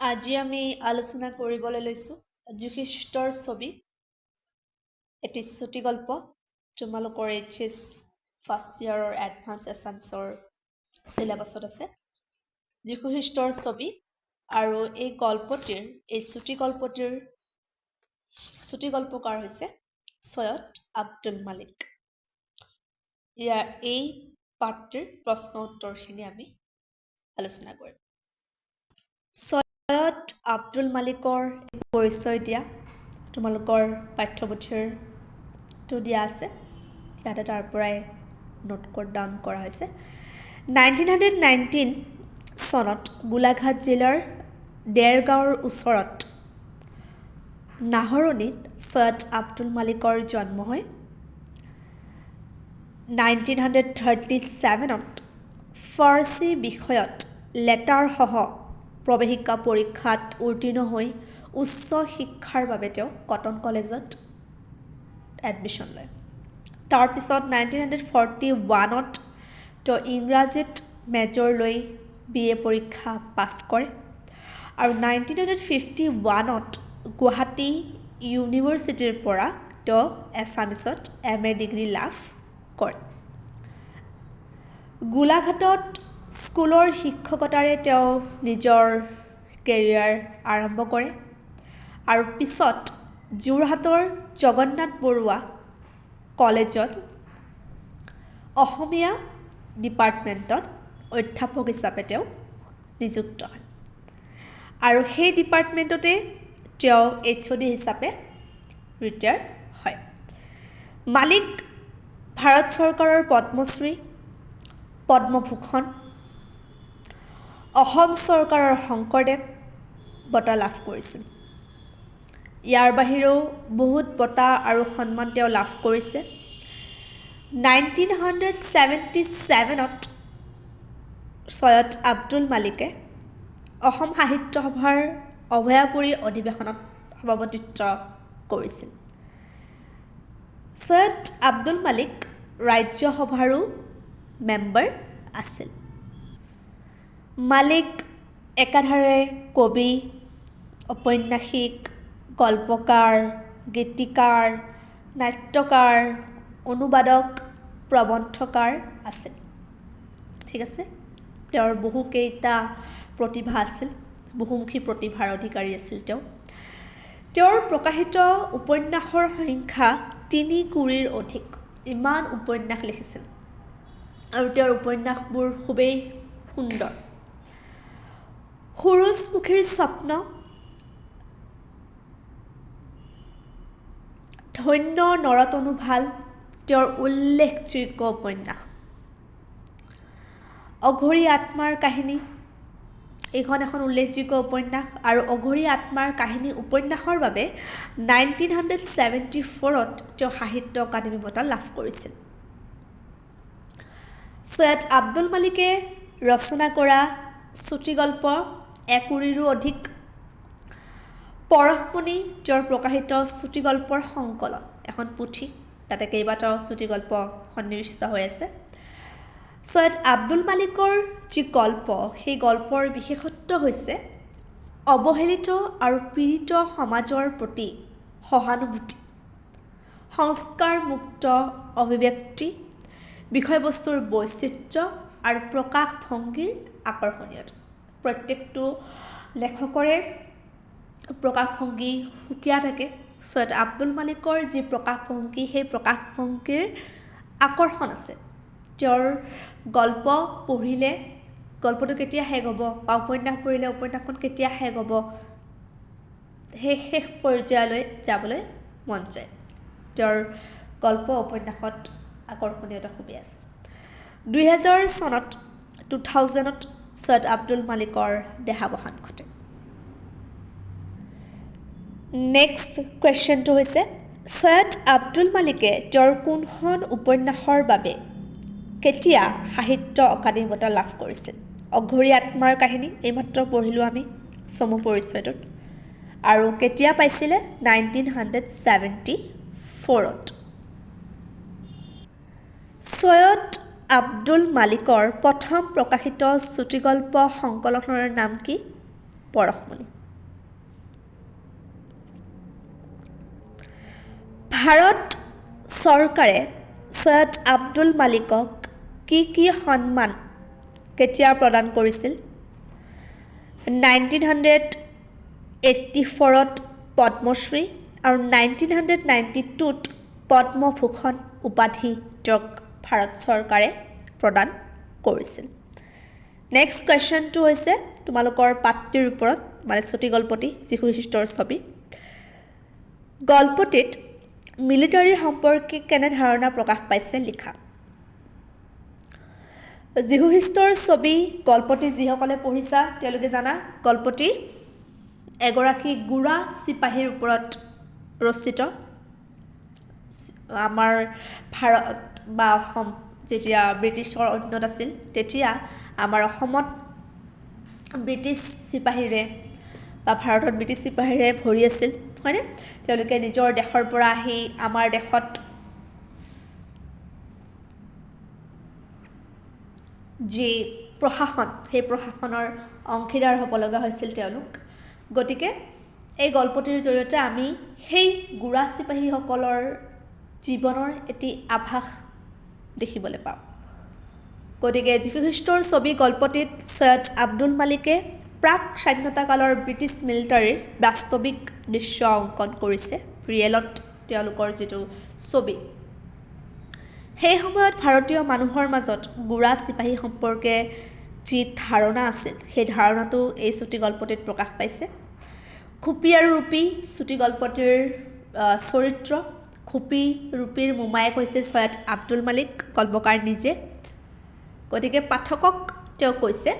আজি আমি আলোচনা কৰিবলৈ লৈছোঁ যীশুখ্ৰীষ্টৰ ছবি। এটি চুটিগল্প তোমালোকৰ এইচ এছ ফাৰ্ষ্ট ইয়াৰৰ এডভান্স এছামিছৰ চিলেবাছত আছে। যীশুখ্ৰীষ্টৰ ছবি আৰু এই গল্পটিৰ এই চুটিগল্পটিৰ চুটিগল্পকাৰ হৈছে? চৈয়দ আব্দুল মালিক। ইয়াৰ এই পাঠটিৰ প্ৰশ্ন উত্তৰখিনি আমি আলোচনা কৰিম। ছৈয়দ আব্দুল মালিকৰ পৰিচয় দিয়া তোমালোকৰ পাঠ্যপুথিৰটো দিয়া আছে। ইয়াতে তাৰ পৰাই নোট ক'ড ডাউন কৰা হৈছে। নাইনটিন হাণ্ড্ৰেড নাইনটিন চনত গোলাঘাট জিলাৰ ডেৰগাঁৱৰ ওচৰত নাহৰণিত ছৈয়দ আব্দুল মালিকৰ জন্ম হয়। নাইনটিন হাণ্ড্ৰেড থাৰ্টি ছেভেনত ফাৰ্চী বিষয়ত লেটাৰসহ প্ৰৱেশিকা পৰীক্ষাত উত্তীৰ্ণ হৈ উচ্চ শিক্ষাৰ বাবে তেওঁ কটন কলেজত এডমিশ্যন লয়। তাৰপিছত নাইনটিন হাণ্ড্ৰেড ফৰ্টি ওৱানত তেওঁ ইংৰাজীত মেজৰ লৈ বি এ পৰীক্ষা পাছ কৰে আৰু নাইনটিন হাণ্ড্ৰেড ফিফটি ওৱানত গুৱাহাটী ইউনিভাৰ্চিটিৰ পৰা তেওঁ এছামিছত এম এ ডিগ্ৰী লাভ কৰে। গোলাঘাটত স্কুলৰ শিক্ষকতাৰে তেওঁ নিজৰ কেৰিয়াৰ আৰম্ভ কৰে। আৰু পিছত যোৰহাটৰ জগন্নাথ বৰুৱা কলেজত অসমীয়া ডিপাৰ্টমেণ্টত অধ্যাপক হিচাপে তেওঁ নিযুক্ত হয়। আৰু সেই ডিপাৰ্টমেণ্টতে তেওঁ এইচ অ' ডি হিচাপে ৰিটায়াৰ হয়। মালিক ভাৰত চৰকাৰৰ পদ্মশ্ৰী পদ্মভূষণ অসম চৰকাৰৰ শংকৰদেৱ বঁটা লাভ কৰিছিল। ইয়াৰ বাহিৰেও বহুত বঁটা আৰু সন্মান তেওঁ লাভ কৰিছে। নাইনটিন হাণ্ড্ৰেড ছেভেণ্টি ছেভেনত ছৈয়দ আব্দুল মালিকে অসম সাহিত্য সভাৰ অভয়াপুৰী অধিৱেশনত সভাপতিত্ব কৰিছিল। ছৈয়দ আব্দুল মালিক ৰাজ্যসভাৰো মেম্বাৰ আছিল। মালিক একাধাৰে কবি ঔপন্যাসিক গল্পকাৰ গীতিকাৰ নাট্যকাৰ অনুবাদক প্ৰবন্ধকাৰ আছিল ঠিক আছে? তেওঁৰ বহুকেইটা প্ৰতিভা আছিল বহুমুখী প্ৰতিভাৰ অধিকাৰী আছিল তেওঁ। তেওঁৰ প্ৰকাশিত উপন্যাসৰ সংখ্যা তিনি কুৰিৰ অধিক ইমান উপন্যাস লিখিছিল। আৰু তেওঁৰ উপন্যাসবোৰ খুবেই সুন্দৰ। সুৰুজমুখীৰ স্বপ্ন। ধন্য নৰতনু ভাল তেওঁৰ উল্লেখযোগ্য উপন্যাস। অঘৰী আত্মাৰ কাহিনী এইখন এখন উল্লেখযোগ্য উপন্যাস আৰু অঘৰী আত্মাৰ কাহিনী উপন্যাসৰ বাবে নাইনটিন হাণ্ড্ৰেড ছেভেণ্টি ফ'ৰত তেওঁ সাহিত্য অকাডেমী বঁটা লাভ কৰিছিল। ছৈয়দ আব্দুল মালিকে ৰচনা কৰা চুটিগল্প একুৰিৰো অধিক পৰশমণি তেওঁৰ প্ৰকাশিত চুটিগল্পৰ সংকলন। এখন পুথি। তাতে কেইবাটাও চুটিগল্প সন্নিৱিষ্ট হৈ আছে। ছৈয়দ আব্দুল মালিকৰ যি গল্প সেই গল্পৰ বিশেষত্ব হৈছে অৱহেলিত আৰু পীড়িত সমাজৰ প্ৰতি সহানুভূতি সংস্কাৰমুক্ত অভিব্যক্তি বিষয়বস্তুৰ বৈচিত্ৰ্য আৰু প্ৰকাশভংগীৰ আকৰ্ষণীয়তা। প্ৰত্যেকটো লেখকৰে প্ৰকাশভংগী সুকীয়া থাকে। ছৈয়দ আব্দুল মালিকৰ যি প্ৰকাশভংগী সেই প্ৰকাশভংগীৰ আকৰ্ষণ আছে। তেওঁৰ গল্প পঢ়িলে গল্পটো কেতিয়া শেষ হ'ব বা উপন্যাস পঢ়িলে উপন্যাসখন কেতিয়া শেষ হ'ব সেই শেষ পৰ্যায়লৈ যাবলৈ মন যায়। তেওঁৰ গল্প উপন্যাসত আকৰ্ষণীয়তা খুবেই আছে। দুহেজাৰ চনত টু থাউজেণ্ডত ছৈয়দ আব্দুল মালিকৰ দেহাৱসান ঘটে। নেক্সট কুৱেশ্যনটো হৈছে ছৈয়দ আব্দুল মালিকে তেওঁৰ কোনখন উপন্যাসৰ বাবে কেতিয়া সাহিত্য অকাডেমী বঁটা লাভ কৰিছিল? অঘৰী আত্মাৰ কাহিনী এইমাত্ৰ পঢ়িলোঁ আমি চমু পৰিচয়টোত। আৰু কেতিয়া পাইছিলে? নাইনটিন হাণ্ড্ৰেড ছেভেণ্টি ফ'ৰত ছৈয়দ আব্দুল মালিকৰ প্ৰথম প্ৰকাশিত চুটিগল্প সংকলনৰ নাম কি? পৰশমণি। ভাৰত চৰকাৰে চৈয়দ আব্দুল মালিকক কি কি সন্মান কেতিয়া প্ৰদান কৰিছিল? নাইনটিন হাণ্ড্ৰেড এইট্টি ফ'ৰত পদ্মশ্ৰী আৰু নাইনটিন হাণ্ড্ৰেড নাইণ্টি টুত পদ্মভূষণ উপাধি তেওঁক ভাৰত চৰকাৰে প্ৰদান কৰিছিল। নেক্সট কুৱেশ্যনটো হৈছে তোমালোকৰ পাঠটিৰ ওপৰত মানে চুটি গল্পটি যীশু খ্ৰীষ্টৰ ছবি। গল্পটিত মিলিটাৰী সম্পৰ্কে কেনে ধাৰণা প্ৰকাশ পাইছে লিখা। যীশু খ্ৰীষ্টৰ ছবি গল্পটি যিসকলে পঢ়িছা তেওঁলোকে জানা গল্পটি এগৰাকী গোড়া চিপাহীৰ ওপৰত ৰচিত। আমাৰ ভাৰত বা অসম যেতিয়া ব্ৰিটিছৰ অধীনত আছিল তেতিয়া আমাৰ অসমত ব্ৰিটিছ চিপাহীৰে বা ভাৰতত ব্ৰিটিছ চিপাহীৰে ভৰি আছিল হয়নে? তেওঁলোকে নিজৰ দেশৰ পৰা আহি আমাৰ দেশত যি প্ৰশাসন সেই প্ৰশাসনৰ অংশীদাৰ হ'ব লগা হৈছিল তেওঁলোক। গতিকে এই গল্পটিৰ জৰিয়তে আমি সেই গোড়া চিপাহীসকলৰ জীৱনৰ এটি আভাস দেখিবলৈ পাওঁ। গতিকে যীশুখ্ৰীষ্টৰ ছবি গল্পটিত চৈয়দ আব্দুল মালিকে প্ৰাক স্বাধীনতাকালৰ ব্ৰিটিছ মিলিটাৰীৰ বাস্তৱিক দৃশ্য অংকন কৰিছে, ৰিয়েলত তেওঁলোকৰ যিটো ছবি। সেই সময়ত ভাৰতীয় মানুহৰ মাজত গোড়া চিপাহী সম্পৰ্কে যি ধাৰণা আছিল, সেই ধাৰণাটো এই চুটি গল্পটিত প্ৰকাশ পাইছে। খুপি আৰু ৰূপী চুটি গল্পটিৰ চৰিত্ৰ খুপি ৰূপীৰ মোমায়েক হৈছে চৈয়দ আব্দুল মালিক গল্পকাৰ নিজে। গতিকে পাঠকক তেওঁ কৈছে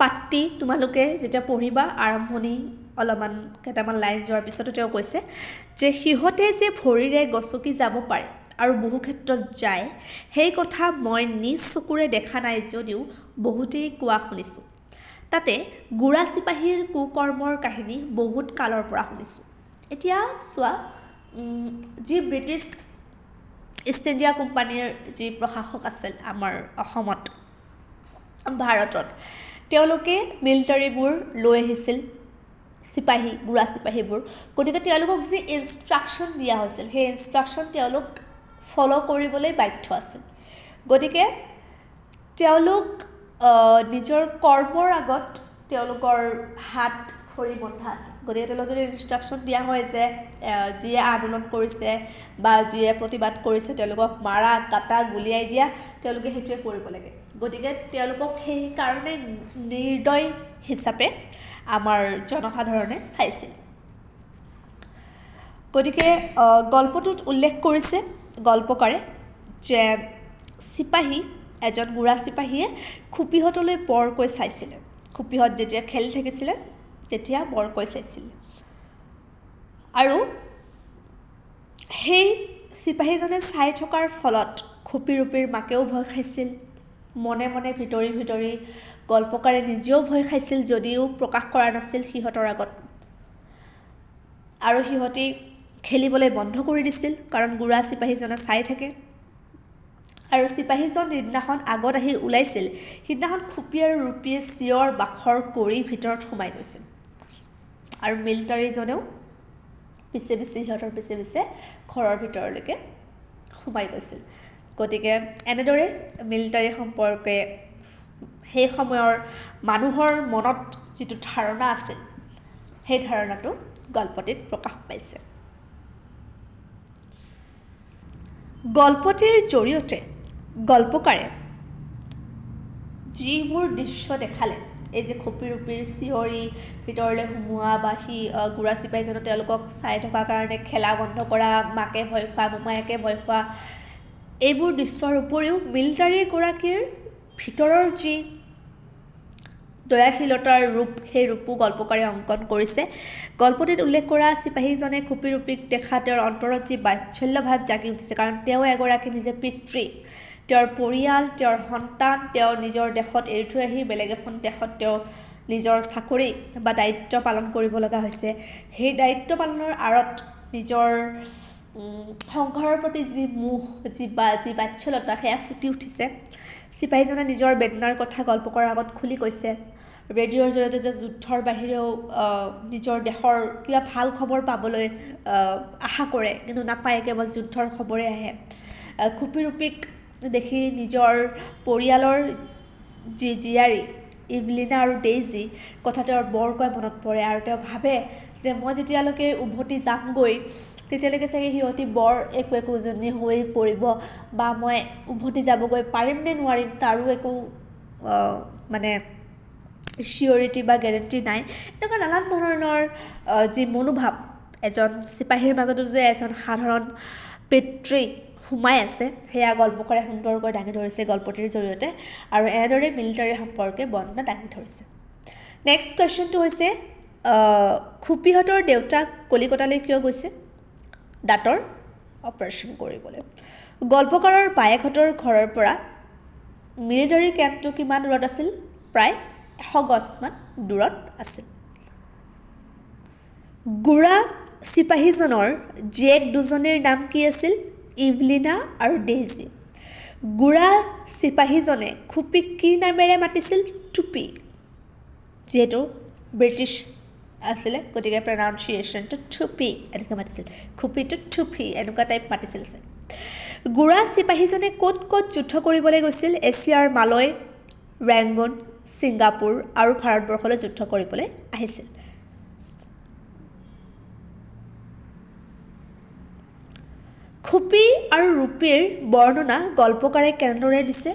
পাঠটি তোমালোকে যেতিয়া পঢ়িবা আৰম্ভণি অলপমান কেইটামান লাইন যোৱাৰ পিছতো তেওঁ কৈছে যে সিহঁতে যে ভৰিৰে গচকি যাব পাৰে আৰু বহু ক্ষেত্ৰত যায় সেই কথা মই নিজ চকুৰে দেখা নাই যদিও বহুতেই কোৱা শুনিছোঁ। তাতে গোড়া চিপাহীৰ কুকৰ্মৰ কাহিনী বহুত কালৰ পৰা শুনিছোঁ। এতিয়া চোৱা যি ব্ৰিটিছ ইষ্ট ইণ্ডিয়া কোম্পানীৰ যি প্ৰশাসক আছিল আমাৰ অসমত, ভাৰতত, তেওঁলোকে মিলিটাৰীবোৰ লৈ আহিছিল, চিপাহী গোড়া চিপাহীবোৰ। গতিকে তেওঁলোকক যি ইনষ্ট্ৰাকশ্যন দিয়া হৈছিল, সেই ইনষ্ট্ৰাকশ্যন তেওঁলোক ফ'ল' কৰিবলৈ বাধ্য আছিল। গতিকে তেওঁলোক নিজৰ কৰ্মৰ আগত তেওঁলোকৰ হাত ভৰি বন্ধা আছিল গতিকে তেওঁলোকক যদি ইনষ্ট্ৰাকশ্যন দিয়া হয় যে যিয়ে আন্দোলন কৰিছে বা যিয়ে প্ৰতিবাদ কৰিছে, তেওঁলোকক মাৰা, কাটা, গুলিয়াই দিয়া, তেওঁলোকে সেইটোৱে কৰিব লাগে। গতিকে তেওঁলোকক সেইকাৰণে নিৰ্দয় হিচাপে আমাৰ জনসাধাৰণে চাইছিল। গতিকে গল্পটোত উল্লেখ কৰিছে গল্পকাৰে যে চিপাহী, এজন বুঢ়া চিপাহীয়ে খুপিহঁতলৈ বৰকৈ চাইছিলে। খুপিহঁত যেতিয়া খেলি থাকিছিলে তেতিয়া বৰকৈ চাইছিলে। আৰু সেই চিপাহীজনে চাই থকাৰ ফলত খুপী ৰূপীৰ মাকেও ভয় খাইছিল। মনে মনে ভিতৰি ভিতৰি গল্পকাৰে নিজেও ভয় খাইছিল যদিও প্ৰকাশ কৰা নাছিল সিহঁতৰ আগত। আৰু সিহঁতি খেলিবলৈ বন্ধ কৰি দিছিল কাৰণ গোড়া চিপাহীজনে চাই থাকে। আৰু চিপাহীজন যিদিনাখন আগত আহি ওলাইছিল। সিদিনাখন খুপি আৰু ৰূপীয়ে চিঞৰ বাখৰ কৰি ভিতৰত সোমাই গৈছিল। আৰু মিলিটাৰীজনেও পিছে পিছে সিহঁতৰ পিছে পিছে ঘৰৰ ভিতৰলৈকে সোমাই গৈছিল। গতিকে এনেদৰে মিলিটাৰী সম্পৰ্কে সেই সময়ৰ মানুহৰ মনত যিটো ধাৰণা আছিল সেই ধাৰণাটো গল্পটিত প্ৰকাশ পাইছে। গল্পটিৰ জৰিয়তে গল্পকাৰে যিবোৰ দৃশ্য দেখালে এই যে খপি ৰূপিৰ চিঞৰি ভিতৰলৈ সোমোৱা বা সি গুড়া চিপাহীজনে তেওঁলোকক চাই থকাৰ কাৰণে খেলা বন্ধ কৰা মাকে ভয় খোৱা মোমায়েকে ভয় খোৱা এইবোৰ দৃশ্যৰ উপৰিও মিলিটাৰীগৰাকীৰ ভিতৰৰ যি দয়াশীলতাৰ ৰূপ সেই ৰূপো গল্পকাৰে অংকন কৰিছে। গল্পটিত উল্লেখ কৰা চিপাহীজনে খুপি ৰূপীক দেখা তেওঁৰ অন্তৰত যি বাৎসল্য ভাৱ জাগি উঠিছে কাৰণ তেওঁ এগৰাকী নিজে পিতৃ। তেওঁৰ পৰিয়াল তেওঁৰ সন্তান তেওঁ নিজৰ দেশত এৰি থৈ আহি বেলেগ এখন দেশত তেওঁ নিজৰ চাকৰি বা দায়িত্ব পালন কৰিব লগা হৈছে। সেই দায়িত্ব পালনৰ আঁৰত নিজৰ সংসাৰৰ প্ৰতি যি মোহ যি বা যি বাচ্যলতা সেয়া ফুটি উঠিছে। চিপাহীজনে নিজৰ বেদনাৰ কথা গল্প কৰাৰ আগত খুলি কৈছে ৰেডিঅ'ৰ জৰিয়তে যে যুদ্ধৰ বাহিৰেও নিজৰ দেশৰ কিবা ভাল খবৰ পাবলৈ আশা কৰে কিন্তু নাপায় কেৱল যুদ্ধৰ খবৰে আহে। আহ, খুপি ৰূপীক দেখি নিজৰ পৰিয়ালৰ যি জীয়াৰী, ইভলিনা আৰু ডেইজি কথা তেওঁৰ বৰকৈ মনত পৰে আৰু তেওঁ ভাবে যে মই যেতিয়ালৈকে উভতি যামগৈ, তেতিয়ালৈকে চাগে সিহঁতি বৰ একো একোজনী হৈ পৰিব বা মই উভতি যাবগৈ পাৰিম নে নোৱাৰিম তাৰো একো মানে চিয়ৰিটি বা গেৰেণ্টি নাই। এনেকুৱা নানান ধৰণৰ যি মনোভাৱ এজন চিপাহীৰ মাজতো যে এজন সাধাৰণ পিতৃ সোমাই আছে। সেয়া গল্পকাৰে সুন্দৰকৈ দাঙি ধৰিছে গল্পটিৰ জৰিয়তে আৰু এনেদৰে মিলিটাৰী সম্পৰ্কে বৰ্ণনা দাঙি ধৰিছে। নেক্সট কুৱেশ্যনটো হৈছে খুপীহঁতৰ দেউতাক কলিকতালৈ কিয় গৈছে? দাঁতৰ অপাৰেশ্যন কৰিবলৈ। গল্পকাৰৰ বায়েকহঁতৰ ঘৰৰ পৰা মিলিটাৰী কেম্পটো কিমান দূৰত আছিল? প্ৰায় এশ গজমান দূৰত আছিল। গোড়া চিপাহীজনৰ জীয়েক দুজনীৰ নাম কি আছিল? ইভলিনা আৰু ডেইজি। গোড়া চিপাহীজনে খুপিক কি নামেৰে মাতিছিল? টুপি। যিহেতু ব্ৰিটিছ আছিলে, গতিকে প্ৰনাউন্সিয়েশ্যনটো থুপি এনেকৈ মাতিছিল। খুপিটো থুপি এনেকুৱা টাইপ মাতিছিল চাগে গোড়া চিপাহীজনে ক'ত ক'ত যুদ্ধ কৰিবলৈ গৈছিল? এছিয়াৰ মালয়, ৰেংগুন, ছিংগাপুৰ আৰু ভাৰতবৰ্ষলৈ যুদ্ধ কৰিবলৈ আহিছিল। খুপি আৰু ৰূপীৰ বৰ্ণনা গল্পকাৰে কেনেদৰে দিছে?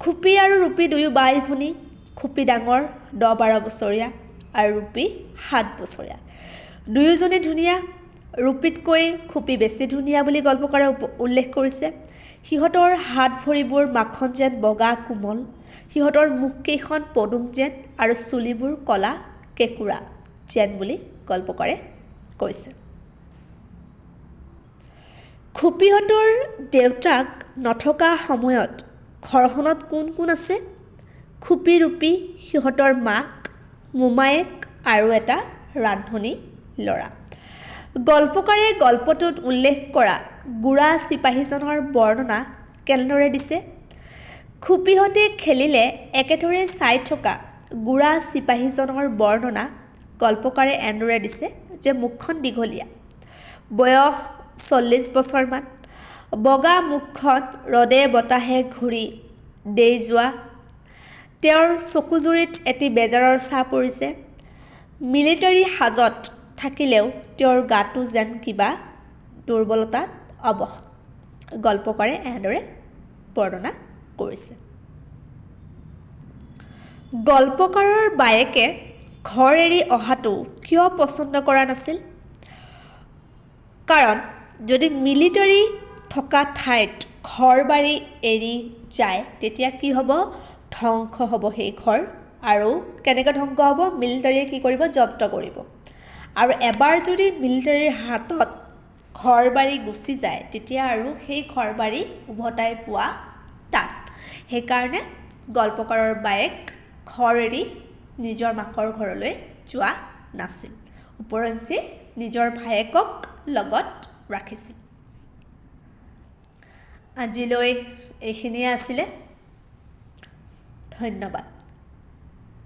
খুপি আৰু ৰূপী দুয়ো বাই ভনী খুপি ডাঙৰ দহ বাৰ বছৰীয়া আৰু ৰূপী সাত বছৰীয়া। দুয়োজনে ধুনীয়া ৰূপীতকৈ খুপি বেছি ধুনীয়া বুলি গল্পকাৰে উল্লেখ কৰিছে। সিহঁতৰ হাত ভৰিবোৰ মাখন যেন বগা কোমল সিহঁতৰ মুখকেইখন পদুম যেন আৰু চুলিবোৰ ক'লা কেঁকুৰা যেন বুলি গল্পকাৰে কৈছে। খুপীহঁতৰ দেউতাক নথকা সময়ত ঘৰখনত কোন কোন আছে? খুপী ৰূপী সিহঁতৰ মাক মোমায়েক আৰু এটা ৰান্ধনী ল'ৰা। গল্পকাৰে গল্পটোত উল্লেখ কৰা গোড়া চিপাহীজনৰ বৰ্ণনা কেনেদৰে দিছে? খুপীহঁতে খেলিলে একেথৰে চাই থকা গোড়া চিপাহীজনৰ বৰ্ণনা গল্পকাৰে এনেদৰে দিছে যে মুখখন দীঘলীয়া। বয়স চল্লিছ বছৰমান। বগা মুখখন ৰ'দে বতাহে ঘূৰি দেই যোৱা। তেওঁৰ চকুজুৰিত এটি বেজাৰৰ ছাঁ পৰিছে। মিলিটাৰী সাজত থাকিলেও তেওঁৰ গাটো যেন কিবা দুৰ্বলতাত অৱশ। গল্পকাৰে এনেদৰে বৰ্ণনা কৰিছে। গল্পকাৰৰ বায়েকে ঘৰ এৰি অহাটো কিয় পচন্দ কৰা নাছিল? কাৰণ যদি মিলিটাৰী থকা ঠাইত ঘৰ বাৰী এৰি যায় তেতিয়া কি হ'ব? ধ্বংস হ'ব সেই ঘৰ। আৰু কেনেকৈ ধ্বংস হ'ব? মিলিটাৰীয়ে কি কৰিব? জব্দ কৰিব। আৰু এবাৰ যদি মিলিটাৰীৰ হাতত ঘৰ বাৰী গুচি যায় তেতিয়া আৰু সেই ঘৰ বাৰী উভতাই পোৱা টান সেইকাৰণে গল্পকাৰৰ বায়েক ঘৰ এৰি নিজৰ মাকৰ ঘৰলৈ যোৱা নাছিল। ওপৰঞ্চি নিজৰ ভায়েকক লগত ৰাখিছিল। আজিলৈ এইখিনিয়ে আছিলে। ধন্যবাদ।